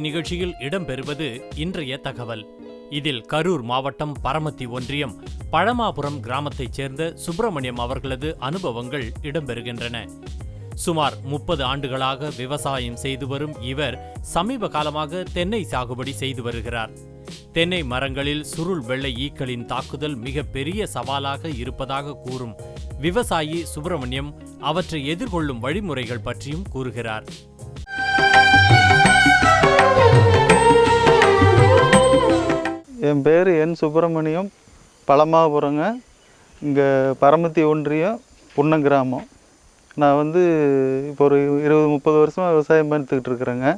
நிகழ்ச்சியில் இடம்பெறுவது இன்றைய தகவல். இதில் கரூர் மாவட்டம் பரமத்தி ஒன்றியம் பழமாபுரம் கிராமத்தைச் சேர்ந்த சுப்பிரமணியம் அவர்களது அனுபவங்கள் இடம்பெறுகின்றன. சுமார் முப்பது ஆண்டுகளாக விவசாயம் செய்து வரும் இவர் சமீப காலமாக தென்னை சாகுபடி செய்து வருகிறார். தென்னை மரங்களில் சுருள் வெள்ளை ஈக்களின் தாக்குதல் மிக பெரிய சவாலாக இருப்பதாக கூறும் விவசாயி சுப்பிரமணியம் அவற்றை எதிர்கொள்ளும் வழிமுறைகள் பற்றியும் கூறுகிறார். என் பேர் என் சுப்பிரமணியம் பழமாபுரங்க. இங்கே பரமத்தி ஒன்றியம் புன்னம் கிராமம் நான் வந்து இப்போ ஒரு இருபது முப்பது வருஷமாக விவசாயம் பண்ணிட்டுக்கிட்டு இருக்கிறேங்க.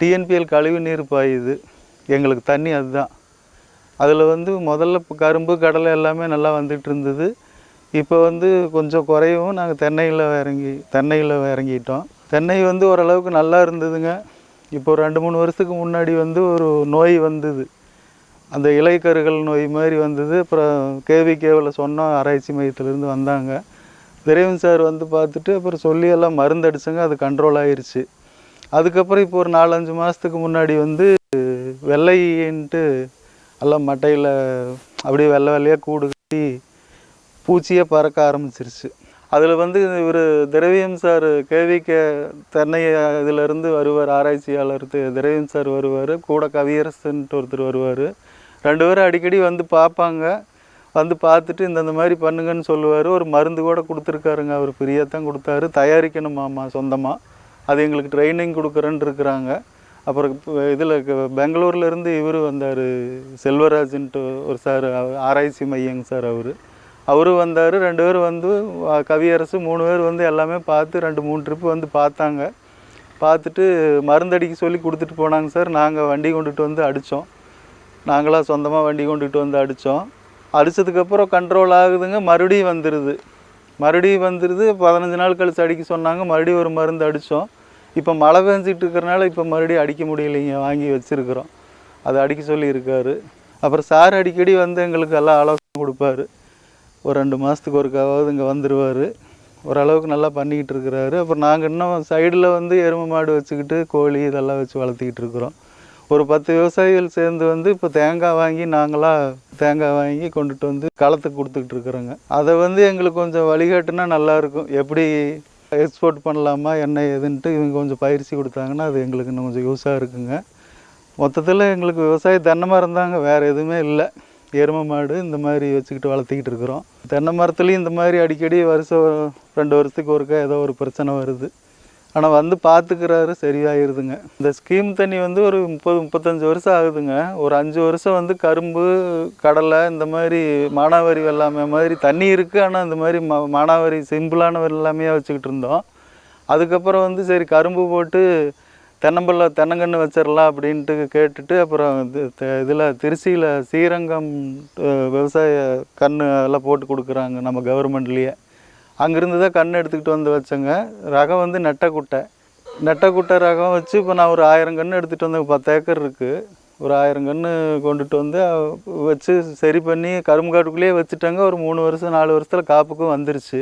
டிஎன்பிஎல் கழிவு நீர் பாயுது. எங்களுக்கு தண்ணி அதுதான். அதில் வந்து முதல்ல இப்போ கரும்பு கடலை எல்லாமே நல்லா வந்துட்டு இருந்தது. இப்போ வந்து கொஞ்சம் குறையவும் நாங்கள் தென்னையில் இறங்கி தென்னையில் இறங்கிட்டோம். தென்னை வந்து ஓரளவுக்கு நல்லா இருந்ததுங்க. இப்போ ரெண்டு மூணு வருஷத்துக்கு முன்னாடி வந்து ஒரு நோய் வந்தது. அந்த இலைக்கருகள் நோய் மாதிரி வந்தது. அப்புறம் கேவிகேவில் சொன்னோம் ஆராய்ச்சி மையத்திலேருந்து வந்தாங்க. திரைவன் சார் வந்து பார்த்துட்டு அப்புறம் சொல்லி எல்லாம் மருந்து அடிச்சங்க அது கண்ட்ரோல் ஆயிடுச்சு அதுக்கப்புறம் இப்போ ஒரு நாலஞ்சு மாதத்துக்கு முன்னாடி வந்து வெள்ளைன்ட்டு எல்லாம் மட்டையில் அப்படியே வெள்ளை வெள்ளையாக கூடு கட்டி பூச்சியே பறக்க ஆரம்பிச்சிருச்சு. அதில் வந்து இவர் திரவியம் சார் கேவிகே தென்னை இதிலேருந்து வருவார் ஆராய்ச்சியாளர் திரவியம் சார் வருவார் கூட கவியரசன்ட்டு ஒருத்தர் வருவார். ரெண்டு பேரும் அடிக்கடி வந்து பார்ப்பாங்க. வந்து பார்த்துட்டு இந்தந்த மாதிரி பண்ணுங்கன்னு சொல்லுவார். ஒரு மருந்து கூட கொடுத்துருக்காருங்க. அவர் ஃப்ரீயாக தான் கொடுத்தாரு. தயாரிக்கணுமாம்மா சொந்தமாக அது எங்களுக்கு ட்ரைனிங் கொடுக்குறேன்னு இருக்கிறாங்க. அப்புறம் இதில் பெங்களூர்லேருந்து இவர் வந்தார். செல்வராஜன்ட்டு ஒரு சார் ஆராய்ச்சி மையங்க சார் அவர். அவரும் வந்தார். ரெண்டு பேரும் வந்து கவியரசு மூணு பேர் வந்து எல்லாமே பார்த்து ரெண்டு மூணு ட்ரிப்பு வந்து பார்த்தாங்க. பார்த்துட்டு மருந்தடிக்க சொல்லி கொடுத்துட்டு போனாங்க சார். நாங்கள் வண்டி கொண்டுட்டு வந்து அடித்தோம் நாங்களாக சொந்தமாக வண்டி கொண்டுகிட்டு வந்து அடித்தோம் அடித்ததுக்கப்புறம் கண்ட்ரோல் ஆகுதுங்க மறுபடியும் வந்துடுது மறுபடியும் வந்துடுது பதினஞ்சு நாள் கழிச்சு அடிக்க சொன்னாங்க மறுபடியும் ஒரு மருந்து அடித்தோம் இப்போ மழை பெஞ்சிட்டு இருக்கிறனால இப்போ மறுபடியும் அடிக்க முடியலைங்க வாங்கி வச்சுருக்குறோம். அதை அடிக்க சொல்லியிருக்காரு. அப்புறம் சார் அடிக்கடி வந்து எங்களுக்கு எல்லாம் ஆலோசனை கொடுப்பாரு. ஒரு ரெண்டு மாதத்துக்கு ஒருக்காவது இங்கே வந்துடுவார் ஓரளவுக்கு நல்லா பண்ணிக்கிட்டு இருக்கிறாரு. அப்புறம் நாங்கள் இன்னும் சைடில் வந்து எருமை மாடு வச்சுக்கிட்டு கோழி இதெல்லாம் வச்சு வளர்த்திக்கிட்டு இருக்கிறோம். ஒரு பத்து விவசாயிகள் சேர்ந்து வந்து இப்போ தேங்காய் வாங்கி நாங்களாக தேங்காய் வாங்கி கொண்டுட்டு வந்து களத்துக்கு கொடுத்துக்கிட்டு இருக்கிறோங்க. அதை வந்து எங்களுக்கு கொஞ்சம் வழிகாட்டுனா நல்லாயிருக்கும் எப்படி எக்ஸ்போர்ட் பண்ணலாமா என்ன ஏதுன்ட்டு இவங்க கொஞ்சம் பயிற்சி கொடுத்தாங்கன்னா அது எங்களுக்கு இன்னும் கொஞ்சம் யூஸாக இருக்குங்க. மொத்தத்தில் எங்களுக்கு விவசாயம் தென்னை மரம் தாங்க வேறு எதுவுமே இல்லை. எருமை மாடு இந்த மாதிரி வச்சுக்கிட்டு வளர்த்திக்கிட்டு இருக்கிறோம். தென்னை மரத்துலேயும் இந்த மாதிரி அடிக்கடி வருஷம் ரெண்டு வருஷத்துக்கு ஒருக்கா ஏதோ ஒரு பிரச்சனை வருது. ஆனால் வந்து பார்த்துக்கிறாரு சரியாயிருதுங்க. இந்த ஸ்கீம் தண்ணி வந்து ஒரு முப்பது முப்பத்தஞ்சு வருஷம் ஆகுதுங்க. ஒரு அஞ்சு வருஷம் வந்து கரும்பு கடலை இந்த மாதிரி மானாவாரி வெள்ளாமை மாதிரி தண்ணி இருக்குது ஆனால் இந்த மாதிரி மா மானாவாரி சிம்பிளான வெள்ளாமையாக வச்சுக்கிட்டு இருந்தோம். அதுக்கப்புறம் வந்து சரி கரும்பு போட்டு தென்னம்பள்ள தென்னங்கன்று வச்சிடலாம் அப்படின்ட்டு கேட்டுட்டு அப்புறம் இதில் திருச்சியில் ஸ்ரீரங்கம் விவசாய கன்று எல்லாம் போட்டு கொடுக்குறாங்க நம்ம கவர்மெண்ட்லேயே அங்கேருந்து தான் கன்று எடுத்துக்கிட்டு வந்து வச்சேங்க. ரகம் வந்து நெட்டைக்குட்டை நெட்டைக்குட்டை ரகம் வச்சு இப்போ நான் ஒரு ஆயிரம் கன்று எடுத்துகிட்டு வந்தேன் பத்து ஏக்கர் இருக்குது ஒரு ஆயிரம் கன்று கொண்டுட்டு வந்து வச்சு சரி பண்ணி கரும்பு காட்டுக்குள்ளேயே வச்சுட்டாங்க. ஒரு மூணு வருஷம் நாலு வருஷத்தில் காப்புக்கும் வந்துருச்சு.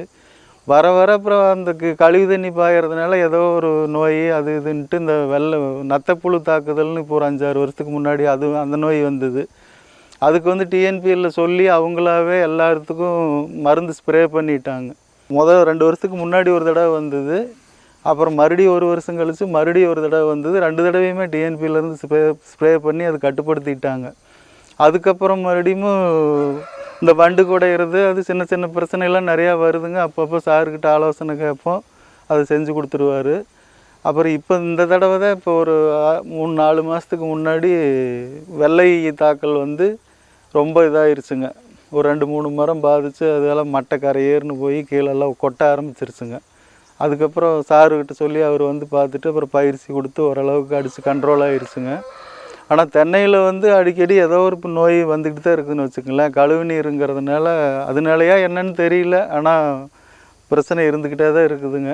வர வர அப்புறம் அந்த கழிவு தண்ணி பாயறதுனால ஏதோ ஒரு நோய் அது இதுன்ட்டு இந்த வெள்ளை நத்தப்புழு தாக்குதல்னு இப்போ ஒரு அஞ்சாறு வருஷத்துக்கு முன்னாடி அது அந்த நோய் வந்தது. அதுக்கு வந்து டிஎன்பிஎல்ல சொல்லி அவங்களாவே எல்லாத்துக்கும் மருந்து ஸ்ப்ரே பண்ணிட்டாங்க. முதல் ரெண்டு வருஷத்துக்கு முன்னாடி ஒரு தடவை வந்தது. அப்புறம் மறுபடியும் ஒரு வருஷம் கழித்து மறுபடியும் ஒரு தடவை வந்தது. ரெண்டு தடவையுமே டிஎன்பிலேருந்து ஸ்ப்ரே ஸ்ப்ரே பண்ணி அதை கட்டுப்படுத்திட்டாங்க. அதுக்கப்புறம் மறுபடியும் இந்த வண்டு குடையிறது அது சின்ன சின்ன பிரச்சனைலாம் நிறையா வருதுங்க. அப்பப்போ சார்கிட்ட ஆலோசனை கேட்போம். அதை செஞ்சு கொடுத்துருவாரு. அப்புறம் இப்போ இந்த தடவை தான் இப்போ ஒரு மூணு நாலு மாதத்துக்கு முன்னாடி வெள்ளை தாக்கல் வந்து ரொம்ப இதாயிருச்சுங்க. ஒரு ரெண்டு மூணு மரம் பாதிச்சு அதெல்லாம் மட்டை ஏறுனு போய் கீழெல்லாம் கொட்ட ஆரம்பிச்சிருச்சுங்க. அதுக்கப்புறம் சாருக்கிட்ட சொல்லி அவர் வந்து பார்த்துட்டு அப்புறம் பயிற்சி கொடுத்து ஓரளவுக்கு அடித்து கண்ட்ரோல் ஆகிருச்சுங்க ஆனால் தென்னையில் வந்து அடிக்கடி ஏதோ ஒரு நோய் வந்துக்கிட்டு தான் இருக்குதுன்னு வச்சுக்கோங்களேன். கழுவு நீருங்கிறதுனால அதனாலயா என்னன்னு தெரியல. ஆனால் பிரச்சனை இருந்துக்கிட்டே தான் இருக்குதுங்க.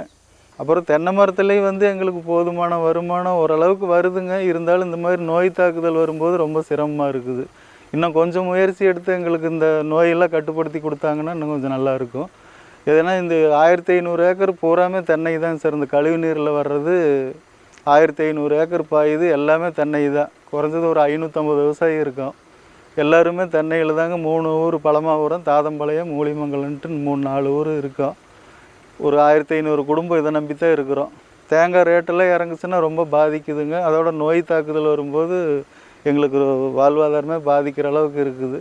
அப்புறம் தென்னை மரத்துலேயும் வந்து எங்களுக்கு போதுமான வருமானம் ஓரளவுக்கு வருதுங்க. இருந்தாலும் இந்த மாதிரி நோய் தாக்குதல் வரும்போது ரொம்ப சிரமமாக இருக்குது. இன்னும் கொஞ்சம் முயற்சி எடுத்து எங்களுக்கு இந்த நோயெல்லாம் கட்டுப்படுத்தி கொடுத்தாங்கன்னா இன்னும் கொஞ்சம் நல்லாயிருக்கும். எதனா இந்த ஆயிரத்தி ஐநூறு ஏக்கர் பூராமே தென்னை தான் சார். இந்த கழிவு நீரில் வர்றது ஆயிரத்தி ஐநூறு ஏக்கர் பாயுது. எல்லாமே தென்னை தான். குறைஞ்சது ஒரு ஐநூற்றம்பது விவசாயி இருக்கும். எல்லாருமே தென்னையில் தாங்க மூணு ஊர் பழமாபுரம் தாதம்பாளையம் மூலிமங்கலன்ட்டு மூணு நாலு ஊர் இருக்கும். ஒரு ஆயிரத்தி ஐநூறு குடும்பம் இதை நம்பி தான் இருக்கிறோம். தேங்காய் ரேட்டெல்லாம் இறங்குச்சுன்னா ரொம்ப பாதிக்குதுங்க. அதோட நோய் தாக்குதல் வரும்போது எங்களுக்கு வாழ்வாதாரமே பாதிக்கிற அளவுக்கு இருக்குது.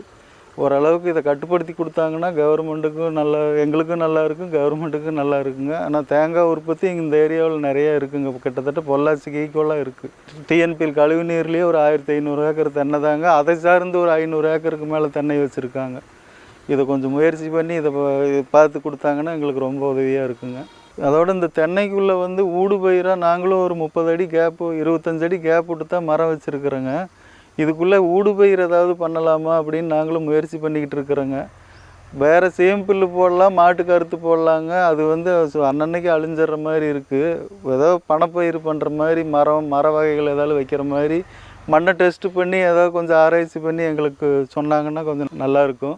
ஓரளவுக்கு இதை கட்டுப்படுத்தி கொடுத்தாங்கன்னா கவர்மெண்ட்டுக்கும் நல்லா எங்களுக்கும் நல்லா இருக்கும் கவர்மெண்ட்டுக்கும் நல்லா இருக்குங்க. ஆனால் தேங்காய் உற்பத்தி இந்த ஏரியாவில் நிறையா இருக்குங்க. கிட்டத்தட்ட பொள்ளாச்சிக்கு ஈக்குவலாக இருக்குது டிஎன்பியில் கழிவு நீர்லேயே ஒரு ஆயிரத்தி ஐநூறு ஏக்கர் தென்னை தாங்க. அதை சார்ந்து ஒரு ஐநூறு ஏக்கருக்கு மேலே தென்னை வச்சுருக்காங்க. இதை கொஞ்சம் முயற்சி பண்ணி இதை பார்த்து கொடுத்தாங்கன்னா எங்களுக்கு ரொம்ப உதவியாக இருக்குங்க. அதோட இந்த தென்னைக்குள்ளே வந்து ஊடு பயிராக நாங்களும் ஒரு முப்பது அடி கேப்பு இருபத்தஞ்சடி கேப் விட்டு தான் மரம் வச்சுருக்குறோங்க. இதுக்குள்ளே ஊடு பயிர் ஏதாவது பண்ணலாமா அப்படின்னு நாங்களும் முயற்சி பண்ணிக்கிட்டு இருக்கிறோங்க. வேறு சேம்பிள் போடலாம் மாட்டு கருத்து போடலாங்க. அது வந்து அன்னன்னைக்கு அழிஞ்சிடுற மாதிரி இருக்குது ஏதோ பணப்பயிர் பண்ணுற மாதிரி மரம் மர வகைகள் ஏதாவது வைக்கிற மாதிரி மண்ணை டெஸ்ட்டு பண்ணி ஏதாவது கொஞ்சம் ஆராய்ச்சி பண்ணி எங்களுக்கு சொன்னாங்கன்னா கொஞ்சம் நல்லாயிருக்கும்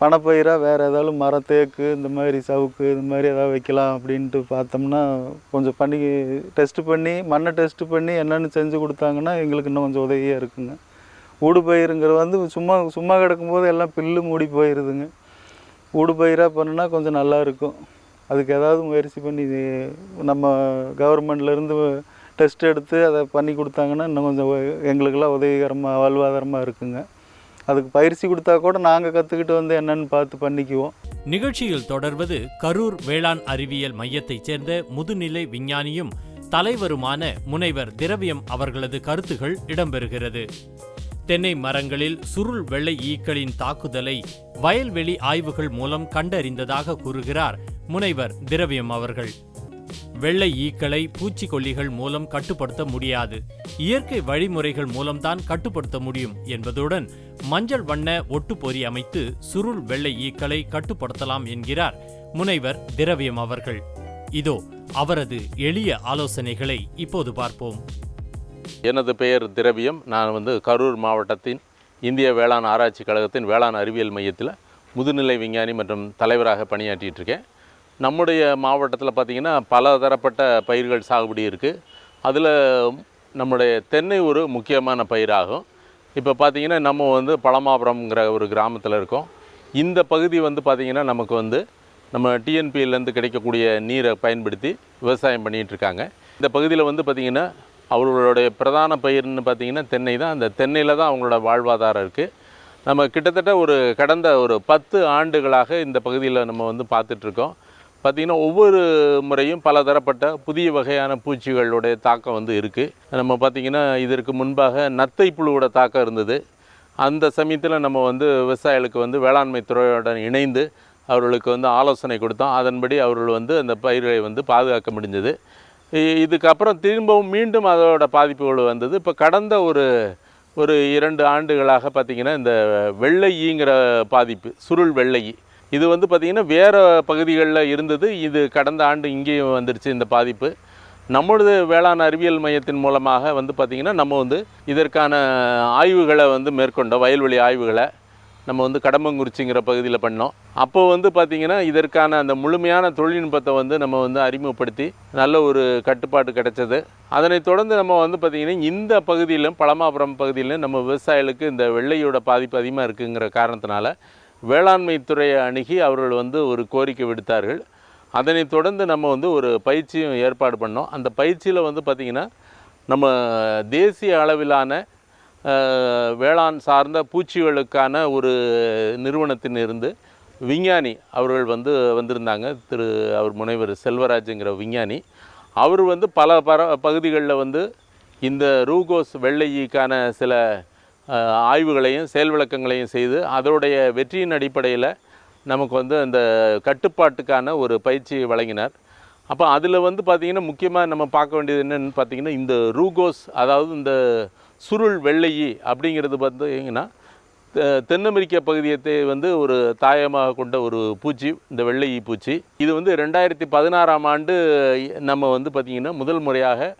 பணப்பயிராக வேறு ஏதாவது மரத்தேக்கு இந்த மாதிரி சவுக்கு இந்த மாதிரி ஏதாவது வைக்கலாம் அப்படின்ட்டு பார்த்தோம்னா கொஞ்சம் பண்ணி டெஸ்ட்டு பண்ணி மண்ணை டெஸ்ட்டு பண்ணி என்னென்னு செஞ்சு கொடுத்தாங்கன்னா எங்களுக்கு இன்னும் கொஞ்சம் உதவியாக இருக்குங்க. ஊடு பயிருங்கிற வந்து சும்மா சும்மா கிடக்கும்போது எல்லாம் பில்லு மூடி போயிடுதுங்க ஊடு பயிராக பண்ணுனா கொஞ்சம் நல்லா இருக்கும். அதுக்கு ஏதாவது முயற்சி பண்ணி நம்ம கவர்மெண்ட்லேருந்து டெஸ்ட் எடுத்து அதை பண்ணி கொடுத்தாங்கன்னா இன்னும் கொஞ்சம் எங்களுக்கெல்லாம் உதவிகரமாக வாழ்வாதாரமாக இருக்குங்க. அதுக்கு பயிற்சி கொடுத்தா கூட நாங்கள் கற்றுக்கிட்டு வந்து என்னென்னு பார்த்து பண்ணிக்குவோம். நிகழ்ச்சியில் தொடர்வது கரூர் வேளாண் அறிவியல் மையத்தைச் சேர்ந்த முதுநிலை விஞ்ஞானியும் தலைவருமான முனைவர் திரவியம் அவர்களது கருத்துகள் இடம்பெறுகிறது. தென்னை மரங்களில் சுருள் வெள்ளை ஈக்களின் தாக்குதலை வயல்வெளி ஆய்வுகள் மூலம் கண்டறிந்ததாக கூறுகிறார் முனைவர் திரவியம் அவர்கள். வெள்ளை ஈக்களை பூச்சிக்கொல்லிகள் மூலம் கட்டுப்படுத்த முடியாது. இயற்கை வழிமுறைகள் மூலம்தான் கட்டுப்படுத்த முடியும் என்பதுடன் மஞ்சள் வண்ண ஒட்டுப்பொறி அமைத்து சுருள் வெள்ளை ஈக்களை கட்டுப்படுத்தலாம் என்கிறார் முனைவர் திரவியம் அவர்கள். இதோ அவரது எளிய ஆலோசனைகளை இப்போது பார்ப்போம். எனது பெயர் திரவியம். நான் வந்து கரூர் மாவட்டத்தின் இந்திய வேளாண் ஆராய்ச்சி கழகத்தின் வேளாண் அறிவியல் மையத்தில் முதுநிலை விஞ்ஞானி மற்றும் தலைவராக பணியாற்றிட்டு இருக்கேன். நம்முடைய மாவட்டத்தில் பார்த்திங்கன்னா பல தரப்பட்ட பயிர்கள் சாகுபடி இருக்குது. அதில் நம்முடைய தென்னை ஒரு முக்கியமான பயிராகும். இப்போ பார்த்திங்கன்னா நம்ம வந்து பழமாபுரம்ங்கிற ஒரு கிராமத்தில் இருக்கோம். இந்த பகுதி வந்து பார்த்திங்கன்னா நமக்கு வந்து நம்ம டிஎன்பியிலேருந்து கிடைக்கக்கூடிய நீரை பயன்படுத்தி விவசாயம் பண்ணிகிட்டு இருக்காங்க. இந்த பகுதியில் வந்து பார்த்திங்கன்னா அவர்களுடைய பிரதான பயிர்னு பார்த்திங்கன்னா தென்னை தான். அந்த தென்னையில் தான் அவங்களோட வாழ்வாதாரம் இருக்குது நம்ம கிட்டத்தட்ட ஒரு கடந்த ஒரு பத்து ஆண்டுகளாக இந்த பகுதியில் நம்ம வந்து பார்த்துட்ருக்கோம் பார்த்திங்கன்னா ஒவ்வொரு முறையும் பல தரப்பட்ட புதிய வகையான பூச்சிகளுடைய தாக்கம் வந்து இருக்குது நம்ம பார்த்திங்கன்னா இதற்கு முன்பாக நத்தை புழுவோட தாக்கம் இருந்தது. அந்த சமயத்தில் நம்ம வந்து விவசாயிகளுக்கு வந்து வேளாண்மை துறையுடன் இணைந்து அவர்களுக்கு வந்து ஆலோசனை கொடுத்தோம். அதன்படி அவர்கள் வந்து அந்த பயிர்களை வந்து பாதுகாக்க முடிஞ்சது. இதுக்கப்புறம் திரும்பவும் மீண்டும் அதோட பாதிப்புகள் வந்தது. இப்போ கடந்த ஒரு ஒரு இரண்டு ஆண்டுகளாக பார்த்திங்கன்னா இந்த வெள்ளை ஈங்கிற பாதிப்பு சுருள் வெள்ளை இது வந்து பார்த்திங்கன்னா வேறு பகுதிகளில் இருந்தது. இது கடந்த ஆண்டு இங்கேயும் வந்துருச்சு இந்த பாதிப்பு. நம்மளது வேளாண் அறிவியல் மையத்தின் மூலமாக வந்து பார்த்திங்கன்னா நம்ம வந்து இதற்கான ஆய்வுகளை வந்து மேற்கொண்டோம். வயல்வெளி ஆய்வுகளை நம்ம வந்து கடம்பங்குறிச்சிங்கிற பகுதியில் பண்ணோம். அப்போ வந்து பார்த்திங்கன்னா இதற்கான அந்த முழுமையான தொழில்நுட்பத்தை வந்து நம்ம வந்து அறிமுகப்படுத்தி நல்ல ஒரு கட்டுப்பாடு கிடைச்சது. அதனைத் தொடர்ந்து நம்ம வந்து பார்த்திங்கன்னா இந்த பகுதியிலும் பழமாபுரம் பகுதியிலும் நம்ம விவசாயிகளுக்கு இந்த வெள்ளையோட பாதிப்பு அதிகமாக இருக்குங்கிற காரணத்தினால வேளாண்மை துறையை அணுகி அவர்கள் வந்து ஒரு கோரிக்கை விடுத்தார்கள். அதனைத் தொடர்ந்து நம்ம வந்து ஒரு பயிற்சியும் ஏற்பாடு பண்ணோம். அந்த பயிற்சியில் வந்து பார்த்திங்கன்னா நம்ம தேசிய அளவிலான வேளாண் சார்ந்த பூச்சிகளுக்கான ஒரு நிறுவனத்தின் இருந்து விஞ்ஞானி அவர்கள் வந்து வந்திருந்தாங்க. திரு அவர் முனைவர் செல்வராஜுங்கிற விஞ்ஞானி. அவர் வந்து பல பர பகுதிகளில் வந்து இந்த ரூகோஸ் வெள்ளையிக்கான சில ஆய்வுகளையும் செயல் விளக்கங்களையும் செய்து அதோடைய வெற்றியின் அடிப்படையில் நமக்கு வந்து அந்த கட்டுப்பாட்டுக்கான ஒரு பயிற்சி வழங்கினார். அப்போ அதில் வந்து பார்த்திங்கன்னா முக்கியமாக நம்ம பார்க்க வேண்டியது என்னென்னு பார்த்தீங்கன்னா இந்த ரூகோஸ் அதாவது இந்த சுருள் வெள்ளையி அப்படிங்கிறது பார்த்தீங்கன்னா தெ- தென் அமெரிக்க பகுதியத்தை வந்து ஒரு தாயமாக கொண்ட ஒரு பூச்சி இந்த வெள்ளையி பூச்சி. இது வந்து ரெண்டாயிரத்தி பதினாறாம் ஆண்டு நம்ம வந்து பார்த்திங்கன்னா முதல் முறையாக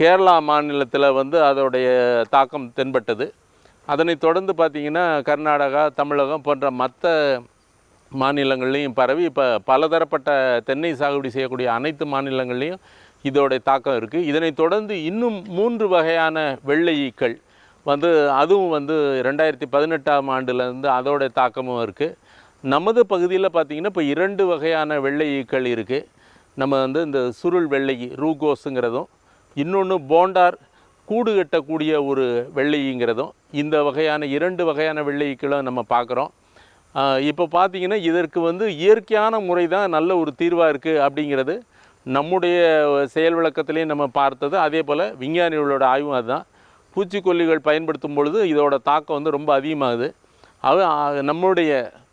கேரளா மாநிலத்தில் வந்து அதோடைய தாக்கம் தென்பட்டது. அதனை தொடர்ந்து பார்த்திங்கன்னா கர்நாடகா தமிழகம் போன்ற மற்ற மாநிலங்கள்லேயும் பரவி இப்போ பலதரப்பட்ட தென்னை சாகுபடி செய்யக்கூடிய அனைத்து மாநிலங்கள்லேயும் இதோடைய தாக்கம் இருக்குது இதனை தொடர்ந்து இன்னும் மூன்று வகையான வெள்ளை ஈக்கள் வந்து அதுவும் வந்து ரெண்டாயிரத்தி பதினெட்டாம் ஆண்டுலேருந்து அதோடைய தாக்கமும் இருக்குது நமது பகுதியில் பார்த்திங்கன்னா இப்போ இரண்டு வகையான வெள்ளை ஈக்கள் இருக்குது நம்ம வந்து இந்த சுருள் வெள்ளை ரூகோஸுங்கிறதும் இன்னொன்று போண்டார் கூடு கட்டக்கூடிய ஒரு வெள்ளைங்கிறதும் இந்த வகையான இரண்டு வகையான வெள்ளைகளும் நம்ம பார்க்குறோம். இப்போ பார்த்தீங்கன்னா இதற்கு வந்து இயற்கையான முறை தான் நல்ல ஒரு தீர்வாக இருக்குது அப்படிங்கிறது நம்முடைய செயல் விளக்கத்திலையும் நம்ம பார்த்தது. அதே போல் விஞ்ஞானிகளோட ஆய்வும் அதுதான். பூச்சிக்கொல்லிகள் பயன்படுத்தும் பொழுது இதோட தாக்கம் வந்து ரொம்ப அதிகமாகுது. அது நம்முடைய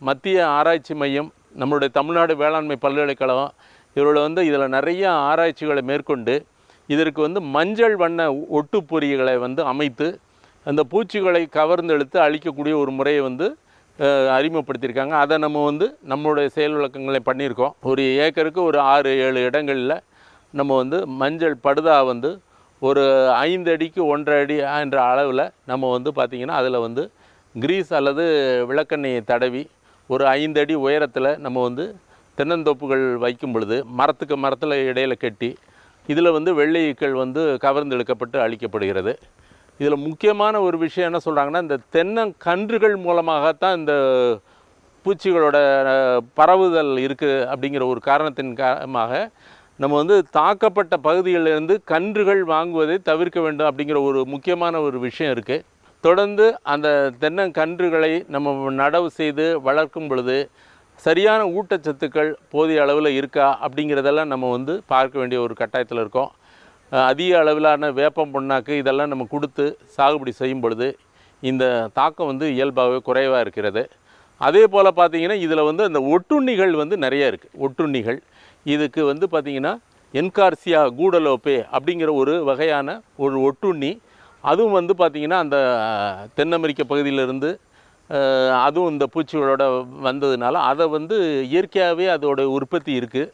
மத்திய ஆராய்ச்சி மையம் நம்மளுடைய தமிழ்நாடு வேளாண்மை பல்கலைக்கழகம் இவர்கள் வந்து இதில் நிறைய ஆராய்ச்சிகளை மேற்கொண்டு இதற்கு வந்து மஞ்சள் வண்ண ஒட்டுப்பொறிகளை வந்து அமைத்து அந்த பூச்சிகளை கவர்ந்தெடுத்து அழிக்கக்கூடிய ஒரு முறையை வந்து அறிமுகப்படுத்தியிருக்காங்க. அதை நம்ம வந்து நம்மளுடைய செயல் விளக்கங்களை பண்ணியிருக்கோம். ஒரு ஏக்கருக்கு ஒரு ஆறு ஏழு இடங்களில் நம்ம வந்து மஞ்சள் படுதா வந்து ஒரு ஐந்து அடிக்கு ஒன்றரை அடி என்ற அளவில் நம்ம வந்து பார்த்திங்கன்னா அதில் வந்து கிரீஸ் அல்லது விளக்கெண்ணெயை தடவி ஒரு ஐந்து அடி உயரத்தில் நம்ம வந்து தென்னந்தோப்புகள் வைக்கும் பொழுது மரத்துக்கு மரத்தில் இடையில் கட்டி இதில் வந்து வெள்ளையீக்கள் வந்து கவர்ந்தெடுக்கப்பட்டு அழிக்கப்படுகிறது. இதில் முக்கியமான ஒரு விஷயம் என்ன சொல்கிறாங்கன்னா இந்த தென்னங்கன்றுகள் மூலமாகத்தான் இந்த பூச்சிகளோட பரவுதல் இருக்குது அப்படிங்கிற ஒரு காரணத்தின் காரணமாக நம்ம வந்து தாக்கப்பட்ட பகுதிகளிலிருந்து கன்றுகள் வாங்குவதை தவிர்க்க வேண்டும் அப்படிங்கிற ஒரு முக்கியமான ஒரு விஷயம் இருக்குது தொடர்ந்து அந்த தென்னங்கன்றுகளை நம்ம நடவு செய்து வளர்க்கும் பொழுது சரியான ஊட்டச்சத்துக்கள் போதிய அளவில் இருக்கா அப்படிங்கிறதெல்லாம் நம்ம வந்து பார்க்க வேண்டிய ஒரு கட்டாயத்தில் இருக்கோம். அதிக அளவிலான வேப்பம் புண்ணாக்கு இதெல்லாம் நம்ம கொடுத்து சாகுபடி செய்யும் பொழுது இந்த தாக்கம் வந்து இயல்பாகவே குறைவாக இருக்கிறது. அதே போல் பார்த்தீங்கன்னா இதில் வந்து அந்த ஒட்டுண்ணிகள் வந்து நிறைய இருக்குது ஒட்டுண்ணிகள். இதுக்கு வந்து பார்த்திங்கன்னா என்கார்சியா கூடலோப்பே அப்படிங்கிற ஒரு வகையான ஒரு ஒட்டுண்ணி. அதுவும் வந்து பார்த்திங்கன்னா அந்த தென் அமெரிக்க பகுதியிலிருந்து அதுவும் இந்த பூச்சிகளோட வந்ததுனால அதை வந்து இயற்கையாகவே அதோட உற்பத்தி இருக்குது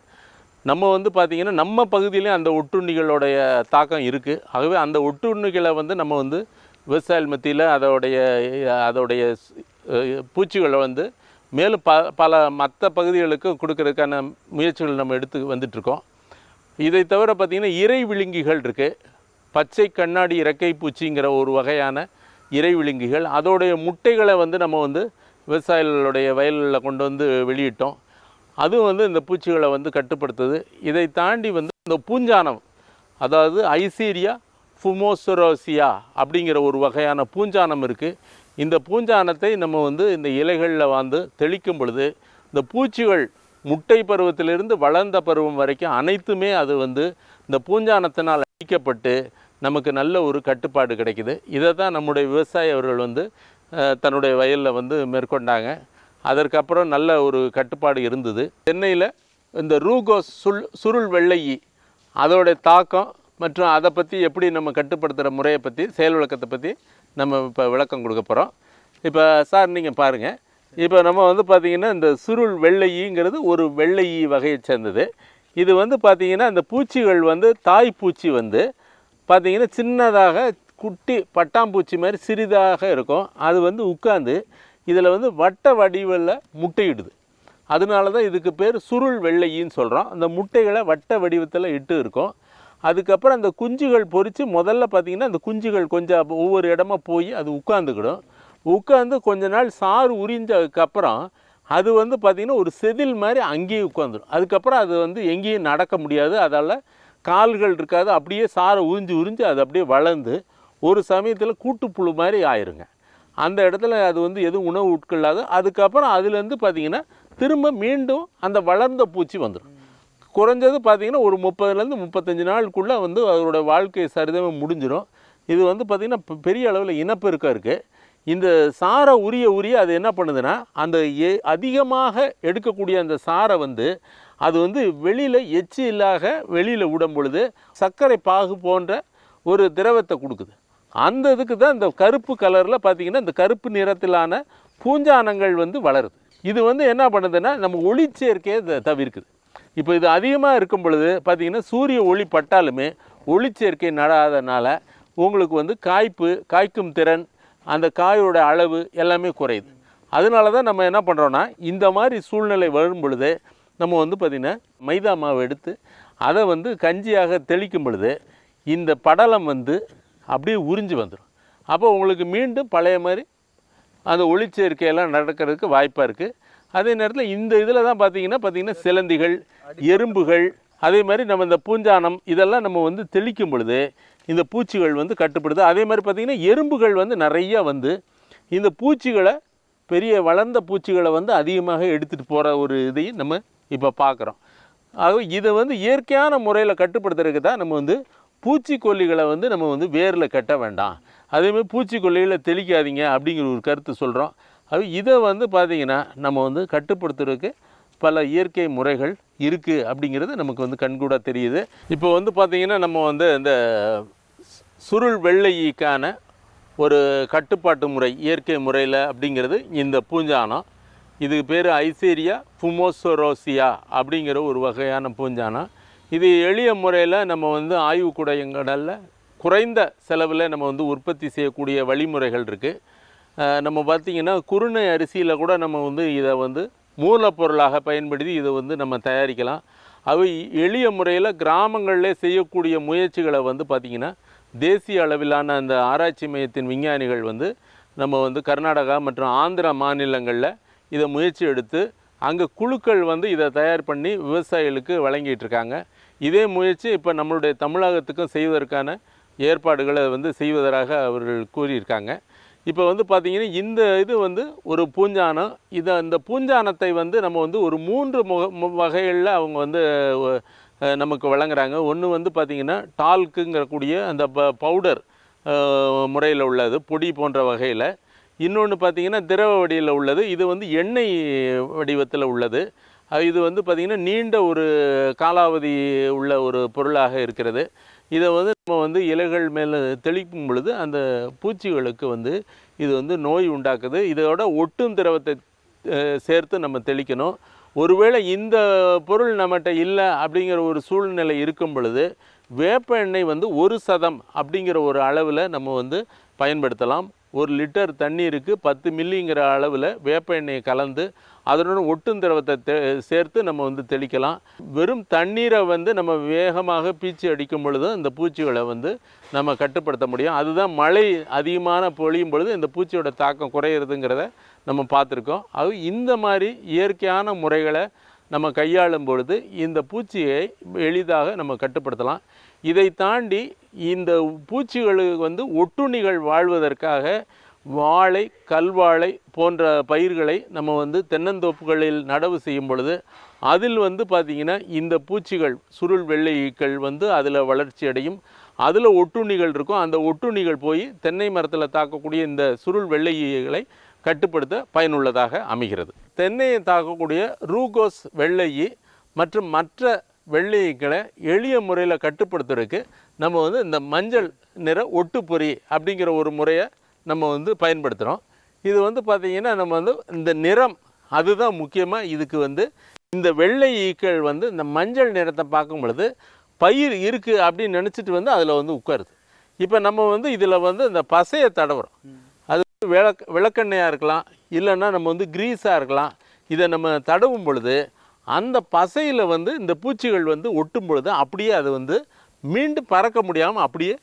நம்ம வந்து பார்த்திங்கன்னா நம்ம பகுதியிலையும் அந்த ஒட்டுண்ணிகளுடைய தாக்கம் இருக்குது ஆகவே அந்த ஒட்டுண்ணிகளை வந்து நம்ம வந்து விவசாய மத்தியில் அதோடைய அதோடைய பூச்சிகளை வந்து மேலும் ப பல மற்ற பகுதிகளுக்கு கொடுக்கறதுக்கான முயற்சிகள் நம்ம எடுத்து வந்துட்ருக்கோம் இதை தவிர பார்த்திங்கன்னா இறை விழுங்கிகள் இருக்குது பச்சை கண்ணாடி இறக்கை பூச்சிங்கிற ஒரு வகையான இறைவிழுங்கிகள் அதோடைய முட்டைகளை வந்து நம்ம வந்து விவசாயிகளுடைய வயல்களில் கொண்டு வந்து வெளியிட்டோம். அதுவும் வந்து இந்த பூச்சிகளை வந்து கட்டுப்படுத்துது. இதை தாண்டி வந்து இந்த பூஞ்சானம் அதாவது ஐசீரியா ஃபுமோசரோசியா அப்படிங்கிற ஒரு வகையான பூஞ்சானம் இருக்குது இந்த பூஞ்சானத்தை நம்ம வந்து இந்த இலைகளில் வந்து தெளிக்கும் பொழுது இந்த பூச்சிகள் முட்டை பருவத்திலிருந்து வளர்ந்த பருவம் வரைக்கும் அனைத்துமே அது வந்து இந்த பூஞ்சானத்தினால் அழிக்கப்பட்டு நமக்கு நல்ல ஒரு கட்டுப்பாடு கிடைக்குது. இதை தான் நம்முடைய விவசாயி அவர்கள் வந்து தன்னுடைய வயலில் வந்து மேற்கொண்டாங்க. அதற்கப்புறம் நல்ல ஒரு கட்டுப்பாடு இருந்தது. சென்னையில் இந்த ரூகோஸ் சுல் சுருள் வெள்ளையி அதோடைய தாக்கம் மற்றும் அதை பற்றி எப்படி நம்ம கட்டுப்படுத்துகிற முறையை பற்றி செயல் விளக்கத்தை பற்றி நம்ம இப்போ விளக்கம் கொடுக்க போகிறோம் இப்போ சார் நீங்கள் பாருங்கள் இப்போ நம்ம வந்து பார்த்திங்கன்னா இந்த சுருள் வெள்ளையிங்கிறது ஒரு வெள்ளையி வகையை சேர்ந்தது. இது வந்து பார்த்திங்கன்னா இந்த பூச்சிகள் வந்து தாய் பூச்சி வந்து பார்த்தீங்கன்னா சின்னதாக குட்டி பட்டாம்பூச்சி மாதிரி சிறிதாக இருக்கும். அது வந்து உட்காந்து இதில் வந்து வட்ட வடிவில் முட்டையிடுது. அதனால தான் இதுக்கு பேர் சுருள் வெள்ளையின்னு சொல்கிறோம் அந்த முட்டைகளை வட்ட வடிவத்தில் இட்டு இருக்கும். அதுக்கப்புறம் அந்த குஞ்சுகள் பொறித்து முதல்ல பார்த்திங்கன்னா அந்த குஞ்சுகள் கொஞ்சம் ஒவ்வொரு இடமா போய் அது உட்காந்துக்கிடும் உட்காந்து கொஞ்ச நாள் சாறு உறிஞ்சதுக்கப்புறம் அது வந்து பார்த்திங்கன்னா ஒரு செதில் மாதிரி அங்கேயே உட்காந்துடும் அதுக்கப்புறம் அது வந்து எங்கேயும் நடக்க முடியாது. அதால் கால்கள் இருக்காது அப்படியே சாரை உறிஞ்சு உறிஞ்சு அது அப்படியே வளர்ந்து ஒரு சமயத்தில் கூட்டுப்புழு மாதிரி ஆயிருங்க. அந்த இடத்துல அது வந்து எதுவும் உணவு உட்கொள்ளாது. அதுக்கப்புறம் அதுலேருந்து பார்த்திங்கன்னா திரும்ப மீண்டும் அந்த வளர்ந்த பூச்சி வந்துடும். குறைஞ்சது பார்த்திங்கன்னா ஒரு முப்பதுலேருந்து முப்பத்தஞ்சு நாளுக்குள்ளே வந்து அதோட வாழ்க்கை சரிதமாக முடிஞ்சிடும். இது வந்து பார்த்திங்கன்னா பெரிய அளவில் இனப்பெருக்கம் இருக்குது இந்த சாரை உரிய உரிய அது என்ன பண்ணுதுன்னா அந்த எ அதிகமாக எடுக்கக்கூடிய அந்த சாரை வந்து அது வந்து வெளியில் எச்சி இல்லாக வெளியில் விடும் பொழுது சர்க்கரை பாகு போன்ற ஒரு திரவத்தை கொடுக்குது. அந்த இதுக்கு தான் இந்த கருப்பு கலரில் பார்த்திங்கன்னா இந்த கருப்பு நிறத்திலான பூஞ்சானங்கள் வந்து வளருது. இது வந்து என்ன பண்ணுதுன்னா நம்ம ஒளிச்சேர்க்கையை த- தவிர்க்குது. இப்போ இது அதிகமாக இருக்கும் பொழுது பார்த்திங்கன்னா சூரிய ஒளி பட்டாலுமே ஒளிச்சேர்க்கை நடாதனால உங்களுக்கு வந்து காய்ப்பு காய்க்கும் திறன் அந்த காயோட அளவு எல்லாமே குறையுது. அதனால தான் நம்ம என்ன பண்ணுறோன்னா இந்த மாதிரி சூழ்நிலை வரும் பொழுது நம்ம வந்து பார்த்திங்கன்னா மைதா மாவு எடுத்து அதை வந்து கஞ்சியாக தெளிக்கும் பொழுது இந்த படலம் வந்து அப்படியே உறிஞ்சு வந்துடும் அப்போ உங்களுக்கு மீண்டும் பழைய மாதிரி அந்த ஒளிச்சேர்க்கையெல்லாம் நடக்கிறதுக்கு வாய்ப்பாக இருக்குது அதே நேரத்தில் இந்த இதில் தான் பார்த்தீங்கன்னா பார்த்தீங்கன்னா சிலந்திகள் எறும்புகள் அதே மாதிரி நம்ம இந்த பூஞ்சானம் இதெல்லாம் நம்ம வந்து தெளிக்கும் பொழுது இந்த பூச்சிகள் வந்து கட்டுப்படுது. அதே மாதிரி பார்த்திங்கன்னா எறும்புகள் வந்து நிறையா வந்து இந்த பூச்சிகளை பெரிய வளர்ந்த பூச்சிகளை வந்து அதிகமாக எடுத்துகிட்டு போகிற ஒரு இதையும் நம்ம இப்போ பார்க்குறோம் அது இதை வந்து இயற்கையான முறையில் கட்டுப்படுத்துறதுக்கு தான் நம்ம வந்து பூச்சிக்கொல்லிகளை வந்து நம்ம வந்து வேரில் கட்ட வேண்டாம். அதேமாதிரி பூச்சிக்கொல்லிகளை தெளிக்காதீங்க அப்படிங்கிற ஒரு கருத்து சொல்கிறோம் அது இதை வந்து பார்த்திங்கன்னா நம்ம வந்து கட்டுப்படுத்துறதுக்கு பல இயற்கை முறைகள் இருக்குது அப்படிங்கிறது நமக்கு வந்து கண்கூடாக தெரியுது. இப்போ வந்து பார்த்திங்கன்னா நம்ம வந்து இந்த சுருள் வெள்ளைக்கான ஒரு கட்டுப்பாட்டு முறை இயற்கை முறையில் அப்படிங்கிறது இந்த பூஞ்சானம். இதுக்கு பேர் ஐசீரியா ஃபுமோசோரோசியா அப்படிங்கிற ஒரு வகையான பூஞ்சானம் இது எளிய முறையில் நம்ம வந்து ஆய்வு கூடங்களில் குறைந்த செலவில் நம்ம வந்து உற்பத்தி செய்யக்கூடிய வழிமுறைகள் இருக்குது நம்ம பார்த்திங்கன்னா குருணை அரிசியில் கூட நம்ம வந்து இதை வந்து மூலப்பொருளாக பயன்படுத்தி இதை வந்து நம்ம தயாரிக்கலாம். அவை எளிய முறையில் கிராமங்களில் செய்யக்கூடிய முயற்சிகளை வந்து பார்த்திங்கன்னா தேசிய அளவிலான அந்த ஆராய்ச்சி மையத்தின் விஞ்ஞானிகள் வந்து நம்ம வந்து கர்நாடகா மற்றும் ஆந்திரா மாநிலங்களில் இதை முயற்சி எடுத்து அங்கே குழுக்கள் வந்து இதை தயார் பண்ணி விவசாயிகளுக்கு வழங்கிட்டு இருக்காங்க. இதே முயற்சி இப்போ நம்மளுடைய தமிழகத்துக்கும் செய்வதற்கான ஏற்பாடுகளை வந்து செய்வதாக அவர்கள் கூறியிருக்காங்க. இப்போ வந்து பார்த்திங்கன்னா இந்த இது வந்து ஒரு பூஞ்சானம். இதை அந்த பூஞ்சானத்தை வந்து நம்ம வந்து ஒரு மூன்று முக வகைகளில் அவங்க வந்து நமக்கு வழங்குறாங்க. ஒன்று வந்து பார்த்திங்கன்னா டால்க்குங்கிறக்கூடிய அந்த ப பவுடர் முறையில் உள்ளது பொடி போன்ற வகையில். இன்னொன்று பார்த்தீங்கன்னா திரவ வடிவில் உள்ளது. இது வந்து எண்ணெய் வடிவத்தில் உள்ளது. இது வந்து பார்த்திங்கன்னா நீண்ட ஒரு காலாவதி உள்ள ஒரு பொருளாக இருக்கிறது. இதை வந்து நம்ம வந்து இலைகள் மேலே தெளிக்கும் பொழுது அந்த பூச்சிகளுக்கு வந்து இது வந்து நோய் உண்டாக்குது. இதோட ஒட்டும் திரவத்தை சேர்த்து நம்ம தெளிக்கணும். ஒருவேளை இந்த பொருள் நம்மகிட்ட இல்லை அப்படிங்கிற ஒரு சூழ்நிலை இருக்கும் பொழுது வேப்ப எண்ணெய் வந்து ஒரு சதம் அப்படிங்கிற ஒரு அளவில் நம்ம வந்து பயன்படுத்தலாம். ஒரு லிட்டர் தண்ணீருக்கு பத்து மில்லிங்கிற அளவில் வேப்ப எண்ணெயை கலந்து அதனுடன் ஒட்டும் திரவத்தை தே- சேர்த்து நம்ம வந்து தெளிக்கலாம். வெறும் தண்ணீரை வந்து நம்ம வேகமாக பீச்சி அடிக்கும் பொழுது இந்த பூச்சிகளை வந்து நம்ம கட்டுப்படுத்த முடியும். அதுதான் மழை அதிகமான பொழியும் பொழுது இந்த பூச்சியோட தாக்கம் குறையிறதுங்கிறத நம்ம பார்த்துருக்கோம். அது இந்த மாதிரி இயற்கையான முறைகளை நம்ம கையாளும் பொழுது இந்த பூச்சியை எளிதாக நம்ம கட்டுப்படுத்தலாம். இதை தாண்டி இந்த பூச்சிகளுக்கு வந்து ஒட்டுண்ணிகள் வாழ்வதற்காக வாழை கல்வாழை போன்ற பயிர்களை நம்ம வந்து தென்னந்தோப்புகளில் நடவு செய்யும் பொழுது அதில் வந்து பார்த்திங்கன்னா இந்த பூச்சிகள் சுருள் வெள்ளை ஈக்கள் வந்து அதில் வளர்ச்சி அடையும். அதில் ஒட்டுண்ணிகள் இருக்கும். அந்த ஒட்டுண்ணிகள் போய் தென்னை மரத்தில் தாக்கக்கூடிய இந்த சுருள் வெள்ளை ஈகளை கட்டுப்படுத்த பயனுள்ளதாக அமைகிறது. தென்னையை தாக்கக்கூடிய ரூகோஸ் வெள்ளை ஈ மற்றும் மற்ற வெள்ளைகளை எளிய முறையில் கட்டுப்படுத்துறதுக்கு நம்ம வந்து இந்த மஞ்சள் நிற ஒட்டுப்பொறி அப்படிங்கிற ஒரு முறையை நம்ம வந்து பயன்படுத்துகிறோம் இது வந்து பார்த்திங்கன்னா நம்ம வந்து இந்த நிறம் அதுதான் முக்கியமாக இதுக்கு வந்து இந்த வெள்ளை ஈக்கள் வந்து இந்த மஞ்சள் நிறத்தை பார்க்கும் பொழுது பயிர் இருக்குது அப்படின்னு நினச்சிட்டு வந்து அதில் வந்து உட்காருது. இப்போ நம்ம வந்து இதில் வந்து இந்த பசையை தடவுறோம். விளக் விளக்கெண்ணெயாக இருக்கலாம் இல்லைன்னா நம்ம வந்து க்ரீஸாக இருக்கலாம். இதை நம்ம தடவும் பொழுது அந்த பசையில் வந்து இந்த பூச்சிகள் வந்து ஒட்டும் பொழுது அப்படியே அது வந்து மீண்டும் பறக்க முடியாமல் அப்படியே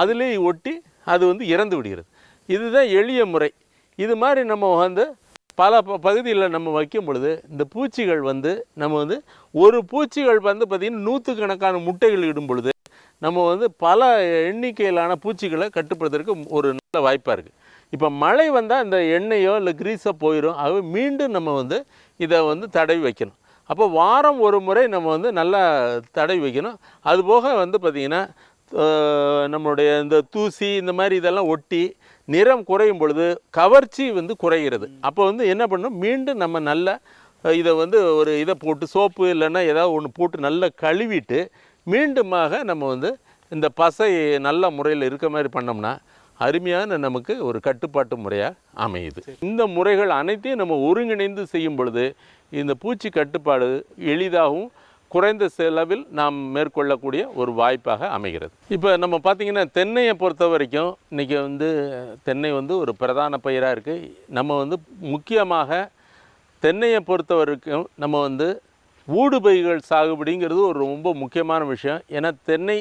அதிலே ஒட்டி அது வந்து இறந்து விடுகிறது. இதுதான் எளிய முறை. இது மாதிரி நம்ம வந்து பல ப பகுதியில் நம்ம வைக்கும் பொழுது இந்த பூச்சிகள் வந்து நம்ம வந்து ஒரு பூச்சிகள் வந்து பார்த்திங்கன்னா நூற்றுக்கணக்கான முட்டைகள் இடும் பொழுது நம்ம வந்து பல எண்ணிக்கையிலான பூச்சிகளை கட்டுப்படுத்துறதுக்கு ஒரு நல்ல வாய்ப்பாக இருக்குது இப்போ மழை வந்தால் இந்த எண்ணெயோ இல்லை கிரீஸோ போயிடும் அது மீண்டும் நம்ம வந்து இதை வந்து தடவி வைக்கணும். அப்போ வாரம் ஒரு முறை நம்ம வந்து நல்லா தடவி வைக்கணும். அதுபோக வந்து பார்த்திங்கன்னா நம்மளுடைய இந்த தூசி இந்த மாதிரி இதெல்லாம் ஒட்டி நிறம் குறையும் பொழுது கவர்ச்சி வந்து குறைகிறது. அப்போ வந்து என்ன பண்ணணும் மீண்டும் நம்ம நல்ல இதை வந்து ஒரு இதை போட்டு சோப்பு இல்லைன்னா ஏதாவது ஒன்று போட்டு நல்லா கழுவிட்டு மீண்டுமாக நம்ம வந்து இந்த பசை நல்ல முறையில் இருக்க மாதிரி பண்ணோம்னா அருமையான நமக்கு ஒரு கட்டுப்பாட்டு முறையாக அமையுது. இந்த முறைகள் அனைத்தையும் நம்ம ஒருங்கிணைந்து செய்யும் பொழுது இந்த பூச்சி கட்டுப்பாடு எளிதாகவும் குறைந்த செலவில் நாம் மேற்கொள்ளக்கூடிய ஒரு வாய்ப்பாக அமைகிறது. இப்போ நம்ம பார்த்திங்கன்னா தென்னையை பொறுத்த வரைக்கும் இன்றைக்கி வந்து தென்னை வந்து ஒரு பிரதான பயிராக இருக்குது நம்ம வந்து முக்கியமாக தென்னையை பொறுத்த வரைக்கும் நம்ம வந்து ஊடுபயிர்கள் சாகுபடிங்கிறது ஒரு ரொம்ப முக்கியமான விஷயம். ஏன்னா தென்னை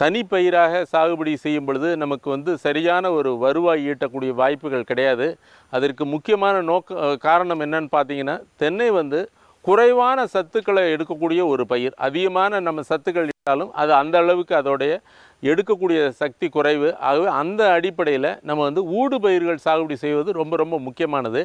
தனிப்பயிராக சாகுபடி செய்யும் பொழுது நமக்கு வந்து சரியான ஒரு வருவாய் ஈட்டக்கூடிய வாய்ப்புகள் கிடையாது. அதற்கு முக்கியமான நோக்க காரணம் என்னன்னு பார்த்தீங்கன்னா தென்னை வந்து குறைவான சத்துக்களை எடுக்கக்கூடிய ஒரு பயிர். அதிகமான நம்ம சத்துக்கள் இட்டாலும் அது அந்த அளவுக்கு அதோடைய எடுக்கக்கூடிய சக்தி குறைவு. ஆகவே அந்த அடிப்படையில் நம்ம வந்து ஊடு பயிர்கள் சாகுபடி செய்வது ரொம்ப ரொம்ப முக்கியமானது.